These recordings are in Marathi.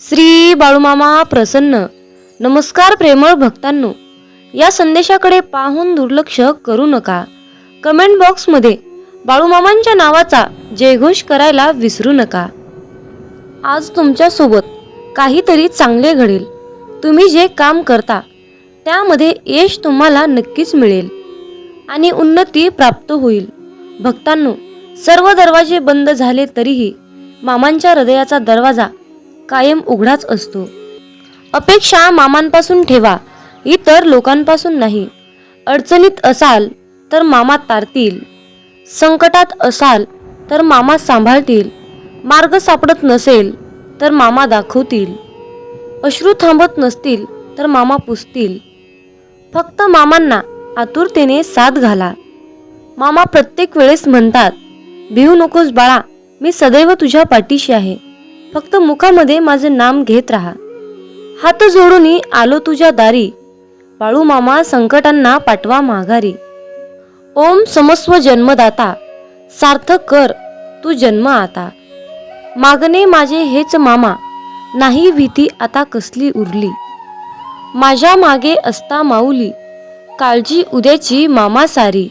श्री बाळूमामा प्रसन्न. नमस्कार प्रेमळ भक्तांनो. या संदेशाकडे पाहून दुर्लक्ष करू नका. कमेंट बॉक्समध्ये बाळूमामांच्या नावाचा जयघोष करायला विसरू नका. आज तुमच्यासोबत काहीतरी चांगले घडेल. तुम्ही जे काम करता त्यामध्ये यश तुम्हाला नक्कीच मिळेल. आणि उन्नती प्राप्त होईल. भक्तांनो सर्व दरवाजे बंद झाले तरीही मामांच्या हृदयाचा दरवाजा कायम उघडाच असतो. अपेक्षा मामांपासून ठेवा इतर लोकांपासून नाही. अडचणीत असाल तर मामा तारतील. संकटात असाल तर मामा सांभाळतील. मार्ग सापडत नसेल तर मामा दाखवतील. अश्रू थांबत नसतील तर मामा पुसतील. फक्त मामांना आतुरतेने साथ घाला. मामा प्रत्येक वेळेस म्हणतात भिवू नकोस बाळा मी सदैव तुझ्या पाठीशी आहे. फक्त मुखामध्ये माझे नाम घेत राहा. हात जोडून आलो तुझ्या दारी. बाळू मामा संकटांना पाठवा माघारी. ओम समस्व जन्मदाता. सार्थक कर तू जन्म आता. मागणे माझे हेच मामा. नाही भीती आता कसली उरली. माझ्या मागे असता माऊली. काळजी उद्याची मामा सारी.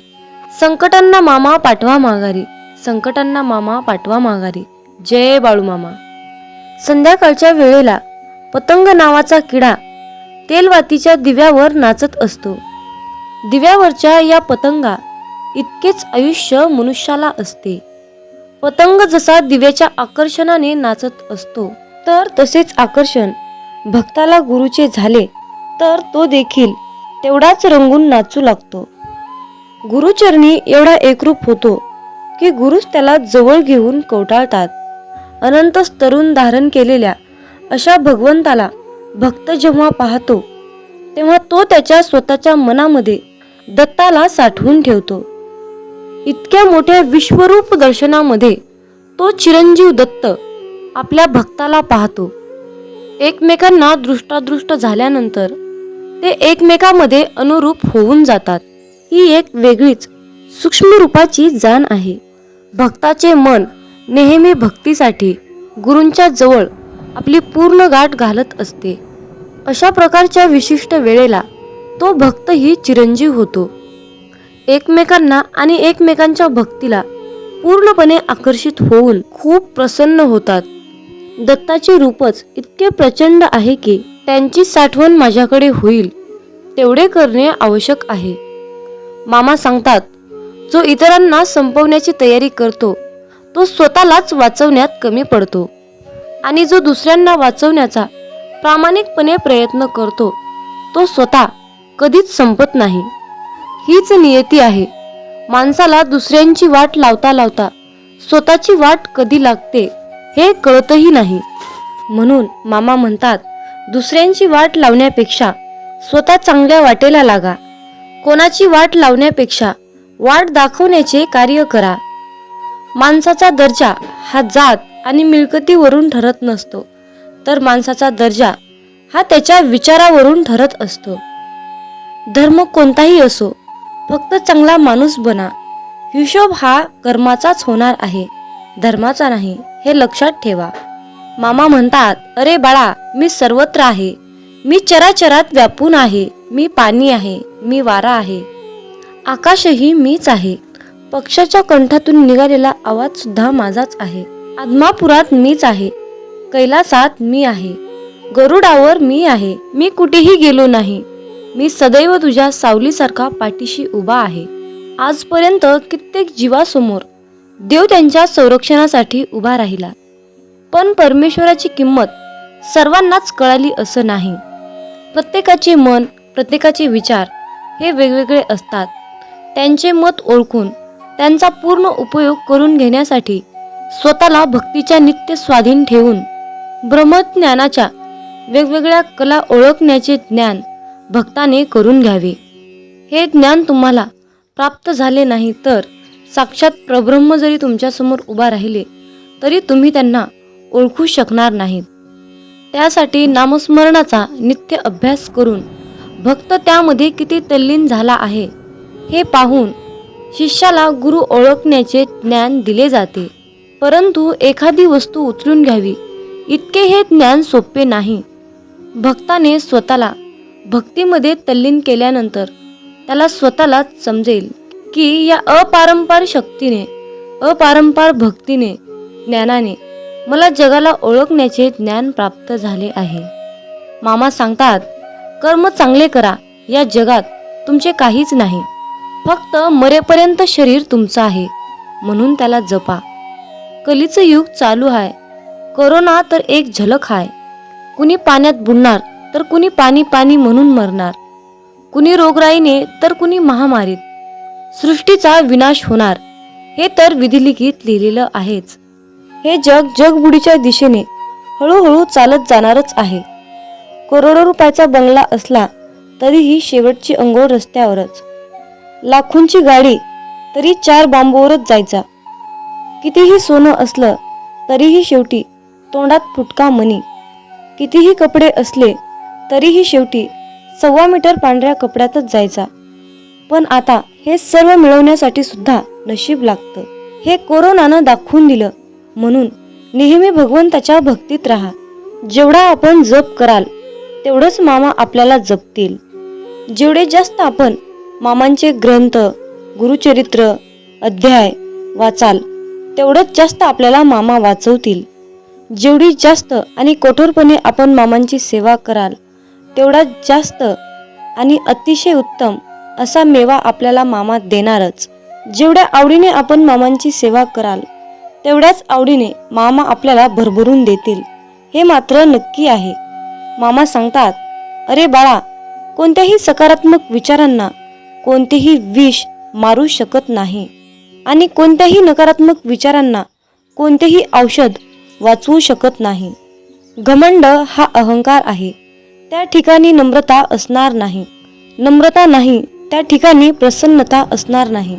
संकटांना मामा पाठवा माघारी. संकटांना मामा पाठवा माघारी. जय बाळू मामा. संध्याकाळच्या वेळेला पतंग नावाचा किडा तेलवातीच्या दिव्यावर नाचत असतो. दिव्यावरच्या या पतंगा इतकेच आयुष्य मनुष्याला असते. पतंग जसा दिव्याच्या आकर्षणाने नाचत असतो तर तसेच आकर्षण भक्ताला गुरुचे झाले तर तो देखील तेवढाच रंगून नाचू लागतो. गुरुचरणी एवढा एकरूप होतो की गुरुच त्याला जवळ घेऊन कवटाळतात. अनंत तरुण धारण केलेल्या अशा भगवंताला भक्त जेव्हा पाहतो तेव्हा तो त्याच्या स्वतःच्या मनामध्ये दत्ताला साठवून ठेवतो. इतक्या मोठ्या विश्वरूप दर्शनामध्ये तो चिरंजीव दत्त आपल्या भक्ताला पाहतो. एकमेकांना दृष्टादृष्ट झाल्यानंतर ते एकमेकामध्ये अनुरूप होऊन जातात. ही एक वेगळीच सूक्ष्म रूपाची जाण आहे. भक्ताचे मन नेहमी भक्तीसाठी गुरूंच्या जवळ आपली पूर्ण गाठ घालत असते. अशा प्रकारच्या विशिष्ट वेळेला तो भक्तही चिरंजीव होतो. एकमेकांना आणि एकमेकांच्या भक्तीला पूर्णपणे आकर्षित होऊन खूप प्रसन्न होतात. दत्ताचे रूपच इतके प्रचंड आहे की त्यांची साठवण माझ्याकडे होईल तेवढे करणे आवश्यक आहे. मामा सांगतात जो इतरांना संपवण्याची तयारी करतो तो स्वतःलाच वाचवण्यात कमी पडतो. आणि जो दुसऱ्यांना वाचवण्याचा प्रामाणिकपणे प्रयत्न करतो तो स्वतः कधीच संपत नाही. हीच नियती आहे. माणसाला दुसऱ्यांची वाट लावता लावता स्वतःची वाट कधी लागते हे कळतही नाही. म्हणून मामा म्हणतात दुसऱ्यांची वाट लावण्यापेक्षा स्वतः चांगल्या वाटेला लागा. कोणाची वाट लावण्यापेक्षा वाट दाखवण्याचे कार्य करा. माणसाचा दर्जा हा जात आणि मिळकतीवरून ठरत नसतो. तर माणसाचा दर्जा हा त्याच्या विचारावरून ठरत असतो. धर्म कोणताही असो फक्त चांगला माणूस बना. हिशोब हा कर्माचाच होणार आहे धर्माचा नाही हे लक्षात ठेवा. मामा म्हणतात अरे बाळा मी सर्वत्र आहे. मी चराचरात व्यापून आहे. मी पाणी आहे. मी वारा आहे. आकाशही मीच आहे. पक्षाच्या कंठातून निघालेला आवाज सुद्धा माझाच आहे. आदमापुरात मीच आहे. कैलासात मी आहे. गरुडावर मी आहे. मी कुठेही गेलो नाही. मी सदैव तुझ्या सावलीसारखा पाठीशी उभा आहे. आजपर्यंत कित्येक जीवासमोर देव त्यांच्या संरक्षणासाठी उभा राहिला. पण परमेश्वराची किंमत सर्वांनाच कळाली असं नाही. प्रत्येकाचे मन प्रत्येकाचे विचार हे वेगवेगळे असतात. त्यांचे मत ओळखून त्यांचा पूर्ण उपयोग करून घेण्यासाठी स्वतःला भक्तीच्या नित्य स्वाधीन ठेवून ब्रह्मज्ञानाच्या वेगवेगळ्या कला ओळखण्याचे ज्ञान भक्ताने करून घ्यावे. हे ज्ञान तुम्हाला प्राप्त झाले नाही तर साक्षात प्रब्रह्म जरी तुमच्यासमोर उभा राहिले तरी तुम्ही त्यांना ओळखू शकणार नाहीत. त्यासाठी नामस्मरणाचा नित्य अभ्यास करून भक्त त्यामध्ये किती तल्लीन झाला आहे हे पाहून शिष्याला गुरु ओळखण्याचे ज्ञान दिले जाते. परंतु एखादी वस्तू उचलून घ्यावी इतके हे ज्ञान सोपे नाही. भक्ताने स्वतःला भक्तीमध्ये तल्लीन केल्यानंतर त्याला स्वतःलाच समजेल की या अपारंपार शक्तीने अपारंपार भक्तीने ज्ञानाने मला जगाला ओळखण्याचे ज्ञान प्राप्त झाले आहे. मामा सांगतात कर्म चांगले करा या जगात तुमचे काहीच नाही. फक्त मरेपर्यंत शरीर तुमचं आहे म्हणून त्याला जपा. कलीचं युग चालू आहे करोना तर एक झलक आहे कुणी पाण्यात बुडणार तर कुणी पाणी पाणी म्हणून मरणार. कुणी रोगराईने तर कुणी महामारीत. सृष्टीचा विनाश होणार हे तर विधिलिखित लिहिलेलं आहेच. हे जग जगबुडीच्या दिशेने हळूहळू चालत जाणारच आहे. करोडो रुपयाचा बंगला असला तरीही शेवटची अंघोळ रस्त्यावरच. लाखोंची गाडी तरी चार बांबूवरच जायचा. कितीही सोनं असलं तरीही शेवटी तोंडात फुटका मनी. कितीही कपडे असले तरीही शेवटी सव्वा मीटर पांढऱ्या कपड्यातच जायचा. पण आता हे सर्व मिळवण्यासाठी सुद्धा नशीब लागतं. हे कोरोनानं दाखवून दिलं म्हणून नेहमी भगवंताच्या भक्तीत राहा. जेवढा आपण जप कराल तेवढंच मामा आपल्याला जपतील. जेवढे जास्त आपण मामांचे ग्रंथ गुरुचरित्र अध्याय वाचाल. तेवढंच जास्त आपल्याला मामा वाचवतील. जेवढी जास्त आणि कठोरपणे आपण मामांची सेवा कराल तेवढाच जास्त आणि अतिशय उत्तम असा मेवा आपल्याला मामा देणारच. जेवढ्या आवडीने आपण मामांची सेवा कराल तेवढ्याच आवडीने मामा आपल्याला भरभरून देतील. हे मात्र नक्की आहे. मामा सांगतात अरे बाळा कोणत्याही सकारात्मक विचारांना कोणतेही विष मारू शकत नाही. आणि कोणत्याही नकारात्मक विचारांना कोणतेही औषध वाचवू शकत नाही. घमंड हा अहंकार आहे. त्या ठिकाणी नम्रता असणार नाही. नम्रता नाही त्या ठिकाणी प्रसन्नता असणार नाही.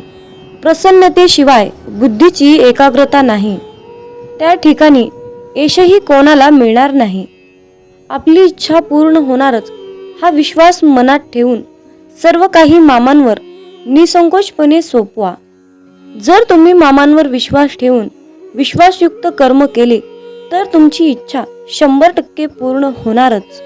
प्रसन्नतेशिवाय बुद्धीची एकाग्रता नाही. त्या ठिकाणी यशही कोणाला मिळणार नाही. आपली इच्छा पूर्ण होणारच हा विश्वास मनात ठेवून सर्व काही मामांवर निसंकोचपणे सोपवा. जर तुम्ही मामांवर विश्वास ठेवून विश्वासयुक्त कर्म केले तर तुमची इच्छा शंभर टक्के पूर्ण होणारच.